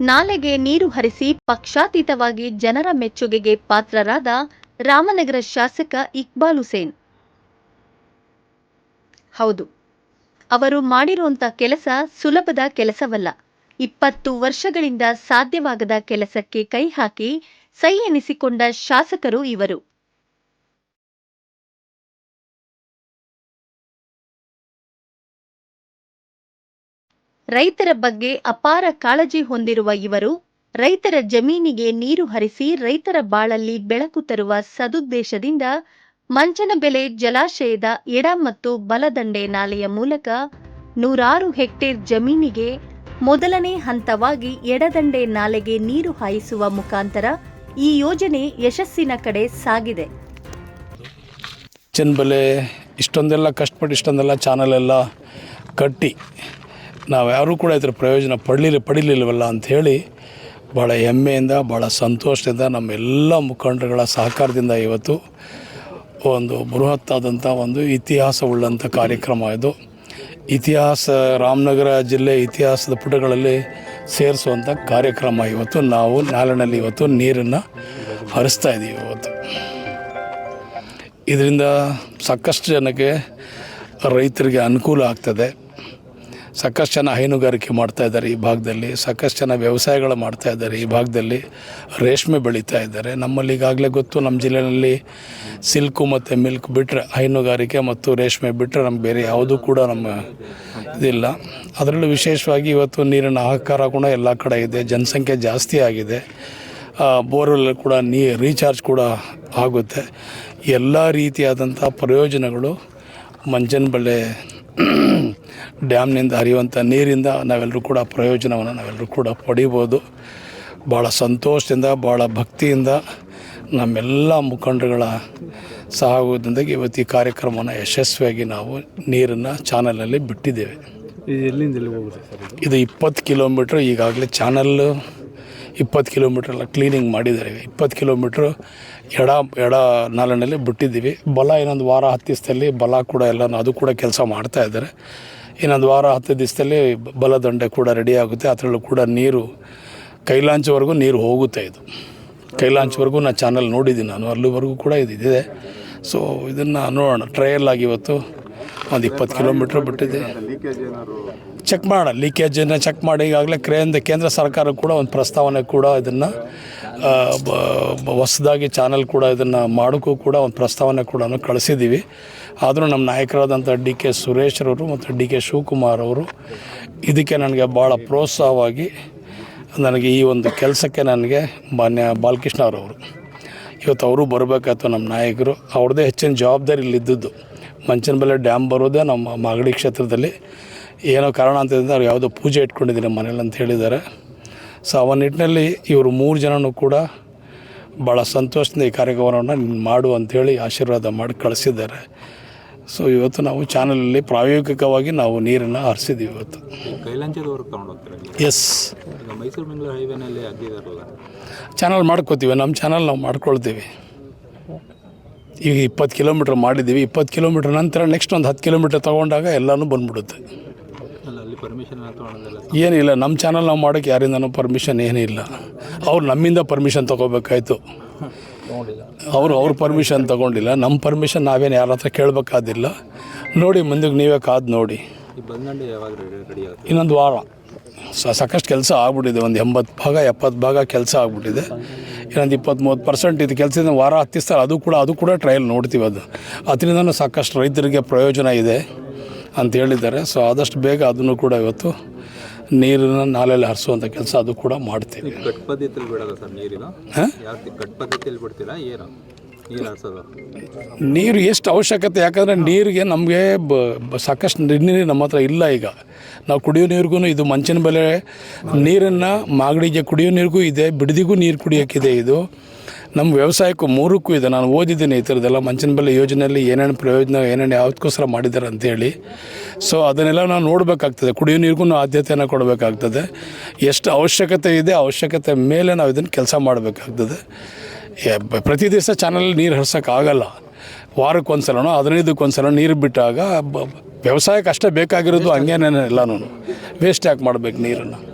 ನಾಲೆಗೆ ನೀರು ಹರಿಸಿ ಪಕ್ಷಾತೀತವಾಗಿ ಜನರ ಮೆಚ್ಚುಗೆಗೆ ಪಾತ್ರರಾದ ರಾಮನಗರ ಶಾಸಕ ಇಕ್ಬಾಲ್ ಹುಸೇನ್ ಹೌದು, ಅವರು ಮಾಡಿರುವಂತ ಕೆಲಸ ಸುಲಭದ ಕೆಲಸವಲ್ಲ. ಇಪ್ಪತ್ತು ವರ್ಷಗಳಿಂದ ಸಾಧ್ಯವಾಗದ ಕೆಲಸಕ್ಕೆ ಕೈ ಹಾಕಿ ಸೈ ಎನಿಸಿಕೊಂಡ ಶಾಸಕರು ಇವರು. ರೈತರ ಬಗ್ಗೆ ಅಪಾರ ಕಾಳಜಿ ಹೊಂದಿರುವ ಇವರು, ರೈತರ ಜಮೀನಿಗೆ ನೀರು ಹರಿಸಿ ರೈತರ ಬಾಳಲ್ಲಿ ಬೆಳಕು ತರುವ ಸದುದ್ದೇಶದಿಂದ ಮಂಚನಬೆಲೆ ಜಲಾಶಯದ ಎಡ ಮತ್ತು ಬಲದಂಡೆ ನಾಲೆಯ ಮೂಲಕ ನೂರಾರು ಹೆಕ್ಟೇರ್ ಜಮೀನಿಗೆ ಮೊದಲನೇ ಹಂತವಾಗಿ ಎಡದಂಡೆ ನಾಲೆಗೆ ನೀರು ಹಾಯಿಸುವ ಮುಖಾಂತರ ಈ ಯೋಜನೆ ಯಶಸ್ಸಿನ ಕಡೆ ಸಾಗಿದೆ. ಚನ್ಬಲೆ ಇಷ್ಟೊಂದೆಲ್ಲ, ಕಷ್ಟಪಟ್ಟು ಇಷ್ಟೊಂದೆಲ್ಲ ಚಾನಲ್ ಎಲ್ಲ ಕಟ್ಟಿ ನಾವು ಯಾರೂ ಕೂಡ ಇದರ ಪ್ರಯೋಜನ ಪಡಲಿಲ್ಲ ಪಡಿಲಿಲ್ವಲ್ಲ ಅಂಥೇಳಿ ಭಾಳ ಹೆಮ್ಮೆಯಿಂದ ಭಾಳ ಸಂತೋಷದಿಂದ ನಮ್ಮೆಲ್ಲ ಮುಖಂಡರುಗಳ ಸಹಕಾರದಿಂದ ಇವತ್ತು ಒಂದು ಬೃಹತ್ತಾದಂಥ ಒಂದು ಇತಿಹಾಸವುಳ್ಳಂಥ ಕಾರ್ಯಕ್ರಮ ಇದು. ಇತಿಹಾಸ ರಾಮನಗರ ಜಿಲ್ಲೆ ಇತಿಹಾಸದ ಪುಟಗಳಲ್ಲಿ ಸೇರಿಸುವಂಥ ಕಾರ್ಯಕ್ರಮ ಇವತ್ತು. ನಾವು ನಾಲಿನಲ್ಲಿ ಇವತ್ತು ನೀರನ್ನು ಹರಿಸ್ತಾ ಇದ್ದೀವಿ ಇವತ್ತು. ಇದರಿಂದ ಸಾಕಷ್ಟು ಜನಕ್ಕೆ ರೈತರಿಗೆ ಅನುಕೂಲ ಆಗ್ತದೆ. ಸಾಕಷ್ಟು ಜನ ಹೈನುಗಾರಿಕೆ ಮಾಡ್ತಾ ಇದ್ದಾರೆ ಈ ಭಾಗದಲ್ಲಿ, ಸಾಕಷ್ಟು ಜನ ವ್ಯವಸಾಯಗಳು ಮಾಡ್ತಾ ಇದ್ದಾರೆ ಈ ಭಾಗದಲ್ಲಿ, ರೇಷ್ಮೆ ಬೆಳೀತಾ ಇದ್ದಾರೆ. ನಮ್ಮಲ್ಲಿ ಈಗಾಗಲೇ ಗೊತ್ತು, ನಮ್ಮ ಜಿಲ್ಲೆಯಲ್ಲಿ ಸಿಲ್ಕು ಮತ್ತು ಮಿಲ್ಕ್ ಬಿಟ್ಟರೆ ಹೈನುಗಾರಿಕೆ ಮತ್ತು ರೇಷ್ಮೆ ಬಿಟ್ಟರೆ ನಮ್ಗೆ ಬೇರೆ ಯಾವುದೂ ಕೂಡ ನಮ್ಮ ಇದಿಲ್ಲ. ಅದರಲ್ಲೂ ವಿಶೇಷವಾಗಿ ಇವತ್ತು ನೀರಿನ ಆಹಾಕಾರ ಕೂಡ ಎಲ್ಲ ಕಡೆ ಇದೆ, ಜನಸಂಖ್ಯೆ ಜಾಸ್ತಿ ಆಗಿದೆ. ಬೋರ್ವೆಲ್ ಕೂಡ ನೀ, ರೀಚಾರ್ಜ್ ಕೂಡ ಆಗುತ್ತೆ. ಎಲ್ಲ ರೀತಿಯಾದಂಥ ಪ್ರಯೋಜನಗಳು ಮಂಜನಬಳ್ಳೆ ಡ್ಯಾಮ್ನಿಂದ ಹರಿಯುವಂಥ ನೀರಿಂದ ನಾವೆಲ್ಲರೂ ಕೂಡ ಪ್ರಯೋಜನವನ್ನು ನಾವೆಲ್ಲರೂ ಕೂಡ ಪಡಿಬೋದು. ಭಾಳ ಸಂತೋಷದಿಂದ ಭಾಳ ಭಕ್ತಿಯಿಂದ ನಮ್ಮೆಲ್ಲ ಮುಖಂಡರುಗಳ ಸಹಯೋಗದಿಂದ ಇವತ್ತು ಈ ಕಾರ್ಯಕ್ರಮವನ್ನು ಯಶಸ್ವಿಯಾಗಿ ನಾವು ನೀರನ್ನು ಚಾನಲಲ್ಲಿ ಬಿಟ್ಟಿದ್ದೇವೆ. ಇದು ಎಲ್ಲಿಂದ ಎಲ್ಲಿ ಹೋಗುತ್ತೆ ಸರ್ ಇದು? ಇಪ್ಪತ್ತು ಕಿಲೋಮೀಟ್ರ್ ಈಗಾಗಲೇ ಚಾನಲ್ಲು ಇಪ್ಪತ್ತು ಕಿಲೋಮೀಟ್ರ್ ಎಲ್ಲ ಕ್ಲೀನಿಂಗ್ ಮಾಡಿದ್ದಾರೆ. ಇಪ್ಪತ್ತು ಕಿಲೋಮೀಟ್ರ್ ಎಡ ಎಡ ನಾಲಿನಲ್ಲಿ ಬಿಟ್ಟಿದ್ದೀವಿ. ಬಲ ಇನ್ನೊಂದು ವಾರ ಹತ್ತಿಸ್ದಲ್ಲಿ ಬಲ ಕೂಡ ಎಲ್ಲ ಅದು ಕೂಡ ಕೆಲಸ ಮಾಡ್ತಾ ಇದ್ದಾರೆ. ಇನ್ನೊಂದು ವಾರ, ಹತ್ತು ದಿವಸದಲ್ಲಿ ಬಲದಂಡೆ ಕೂಡ ರೆಡಿ ಆಗುತ್ತೆ. ಅದರಲ್ಲೂ ಕೂಡ ನೀರು, ಕೈಲಾಂಚವರೆಗೂ ನೀರು ಹೋಗುತ್ತೆ ಇದು. ಕೈಲಾಂಚವರೆಗೂ ನಾನು ಚಾನಲ್ ನೋಡಿದ್ದೀನಿ ನಾನು. ಅಲ್ಲಿವರೆಗೂ ಕೂಡ ಇದಿದೆ. ಸೊ ಇದನ್ನು ನೋಡೋಣ. ಟ್ರಯಲ್ ಆಗಿ ಇವತ್ತು ಒಂದು ಇಪ್ಪತ್ತು ಕಿಲೋಮೀಟ್ರ್ ಬಿಟ್ಟಿದೆ. ಚೆಕ್ ಮಾಡೋಣ ಲೀಕೇಜನ್ನು ಚೆಕ್ ಮಾಡಿ. ಈಗಾಗಲೇ ಕೇಂದ್ರ ಕೇಂದ್ರ ಸರ್ಕಾರ ಕೂಡ ಒಂದು ಪ್ರಸ್ತಾವನೆ ಕೂಡ ಇದನ್ನು ಹೊಸದಾಗಿ ಚಾನಲ್ ಕೂಡ ಇದನ್ನು ಮಾಡೋಕ್ಕೂ ಕೂಡ ಒಂದು ಪ್ರಸ್ತಾವನೆ ಕೂಡ ಕಳಿಸಿದ್ದೀವಿ ಆದರೂ ನಮ್ಮ ನಾಯಕರಾದಂಥ ಡಿ ಕೆ ಸುರೇಶ್ರವರು ಮತ್ತು ಡಿ ಕೆ ಶಿವಕುಮಾರ್ ಅವರು ಇದಕ್ಕೆ ನನಗೆ ಭಾಳ ಪ್ರೋತ್ಸಾಹವಾಗಿ ನನಗೆ ಈ ಒಂದು ಕೆಲಸಕ್ಕೆ ನನಗೆ ಮಾನ್ಯ ಬಾಲಕೃಷ್ಣ ಅವರವರು ಇವತ್ತು ಅವರು ಬರಬೇಕಾಯ್ತು ನಮ್ಮ ನಾಯಕರು. ಅವ್ರದ್ದೇ ಹೆಚ್ಚಿನ ಜವಾಬ್ದಾರಿ ಇಲ್ಲಿದ್ದದ್ದು ಮಂಚನಬೆಲೆ ಡ್ಯಾಮ್ ಬರೋದೇ ನಮ್ಮ ಮಾಗಡಿ ಕ್ಷೇತ್ರದಲ್ಲಿ. ಏನೋ ಕಾರಣ ಕಾರಣಾಂತರದಿಂದ ಅವ್ರು ಯಾವುದೋ ಪೂಜೆ ಇಟ್ಕೊಂಡಿದ್ದೀನಿ ಮನೇಲಿ ಅಂತ ಹೇಳಿದ್ದಾರೆ. ಸೊ ಆ ನಿಟ್ಟಿನಲ್ಲಿ ಇವರು ಮೂರು ಜನನೂ ಕೂಡ ಭಾಳ ಸಂತೋಷದಿಂದ ಈ ಕಾರ್ಯಕ್ರಮವನ್ನು ನೀನು ಮಾಡು ಅಂಥೇಳಿ ಆಶೀರ್ವಾದ ಮಾಡಿ ಕಳಿಸಿದ್ದಾರೆ. ಸೊ ಇವತ್ತು ನಾವು ಚಾನಲಲ್ಲಿ ಪ್ರಾಯೋಗಿಕವಾಗಿ ನಾವು ನೀರನ್ನು ಹರಿಸಿದ್ದೀವಿ ಇವತ್ತು. ಎಸ್ ಮೈಸೂರು ಹೈವೇನಲ್ಲಿ ಚಾನಲ್ ಮಾಡ್ಕೋತೀವಿ ನಮ್ಮ ಚಾನಲ್ ನಾವು ಮಾಡ್ಕೊಳ್ತೀವಿ. ಈಗ ಇಪ್ಪತ್ತು ಕಿಲೋಮೀಟ್ರ್ ಮಾಡಿದ್ದೀವಿ. ಇಪ್ಪತ್ತು ಕಿಲೋಮೀಟ್ರ್ ನಂತರ ನೆಕ್ಸ್ಟ್ ಒಂದು ಹತ್ತು ಕಿಲೋಮೀಟ್ರ್ ತೊಗೊಂಡಾಗ ಎಲ್ಲನೂ ಬಂದ್ಬಿಡುತ್ತೆ. ಏನಿಲ್ಲ ನಮ್ಮ ಚಾನಲ್ ನಾವು ಮಾಡೋಕ್ಕೆ ಯಾರಿಂದನೂ ಪರ್ಮಿಷನ್ ಏನಿಲ್ಲ ಅವ್ರು ನಮ್ಮಿಂದ ಪರ್ಮಿಷನ್ ತೊಗೋಬೇಕಾಯ್ತು. ಅವರು ಅವ್ರ ಪರ್ಮಿಷನ್ ತೊಗೊಂಡಿಲ್ಲ. ನಮ್ಮ ಪರ್ಮಿಷನ್ ನಾವೇನು ಯಾರ ಹತ್ರ ಕೇಳಬೇಕಾದಿಲ್ಲ. ನೋಡಿ ಮುಂದಕ್ಕೆ ನೀವೇ ಕಾದು ನೋಡಿ. ಇನ್ನೊಂದು ವಾರ. ಸಾಕಷ್ಟು ಕೆಲಸ ಆಗ್ಬಿಟ್ಟಿದೆ. ಒಂದು ಎಂಬತ್ತು ಭಾಗ ಎಪ್ಪತ್ತು ಭಾಗ ಕೆಲಸ ಆಗ್ಬಿಟ್ಟಿದೆ. ಇನ್ನೊಂದು ಇಪ್ಪತ್ತು ಮೂವತ್ತು ಪರ್ಸೆಂಟ್ ಇದು. ಕೆಲಸದಿಂದ ವಾರ ಹತ್ತಿಸ್ತಾರೆ ಅದು ಕೂಡ ಅದು ಕೂಡ ಟ್ರಯಲ್ ನೋಡ್ತೀವಿ ಅದು. ಅದರಿಂದನೂ ಸಾಕಷ್ಟು ರೈತರಿಗೆ ಪ್ರಯೋಜನ ಇದೆ ಅಂತ ಹೇಳಿದ್ದಾರೆ. ಸೊ ಆದಷ್ಟು ಬೇಗ ಅದನ್ನು ಕೂಡ ಇವತ್ತು ನೀರನ್ನು ನಾಲೆಯಲ್ಲಿ ಹರಿಸುವಂಥ ಕೆಲಸ ಅದು ಕೂಡ ಮಾಡ್ತೀವಿ. ನೀರು ಎಷ್ಟು ಅವಶ್ಯಕತೆ? ಯಾಕಂದರೆ ನೀರಿಗೆ ನಮಗೆ ಬ ಸಾಕಷ್ಟು ನೀರು ನಮ್ಮ ಹತ್ರ ಇಲ್ಲ ಈಗ. ನಾವು ಕುಡಿಯೋ ನೀರಿಗೂ ಇದು ಮಂಚಿನ ಬೆಲೆ. ನೀರನ್ನು ಮಾಗಡಿಗೆ ಕುಡಿಯೋ ನೀರಿಗೂ ಇದೆ, ಬಿಡದಿಗೂ ನೀರು ಕುಡಿಯೋಕ್ಕಿದೆ ಇದು. ನಮ್ಮ ವ್ಯವಸಾಯಕ್ಕೂ ಮೂರಕ್ಕೂ ಇದೆ. ನಾನು ಓದಿದ್ದೀನಿ ಈ ಥರದ್ದೆಲ್ಲ ಮಂಚಿನ ಬೆಲೆ ಯೋಜನೆಯಲ್ಲಿ ಏನೇನು ಪ್ರಯೋಜನ, ಏನೇನು ಯಾವುದಕ್ಕೋಸ್ಕರ ಮಾಡಿದ್ದಾರೆ ಅಂತೇಳಿ ಸೊ ಅದನ್ನೆಲ್ಲ ನಾವು ನೋಡಬೇಕಾಗ್ತದೆ. ಕುಡಿಯೋ ನೀರಿಗೂ ಆದ್ಯತೆಯನ್ನು ಕೊಡಬೇಕಾಗ್ತದೆ. ಎಷ್ಟು ಅವಶ್ಯಕತೆ ಇದೆ, ಅವಶ್ಯಕತೆ ಮೇಲೆ ನಾವು ಇದನ್ನು ಕೆಲಸ ಮಾಡಬೇಕಾಗ್ತದೆ. ಪ್ರತಿ ದಿವಸ ಚಾನಲ್ ನೀರು ಹರ್ಸೋಕ್ಕಾಗಲ್ಲ ಒಂದು ಹದಿನೈದಕ್ಕೊಂದ್ಸಲ ನೀರು ಬಿಟ್ಟಾಗ ಬ- ವ್ಯವಸಾಯಕ್ಕೆ ಅಷ್ಟೇ ಬೇಕಾಗಿರೋದು ಹಂಗೇನೇನಿಲ್ಲ ನಾನು ವೇಸ್ಟ್ ಯಾಕೆ ಮಾಡ್ಬೇಕು ನೀರನ್ನು?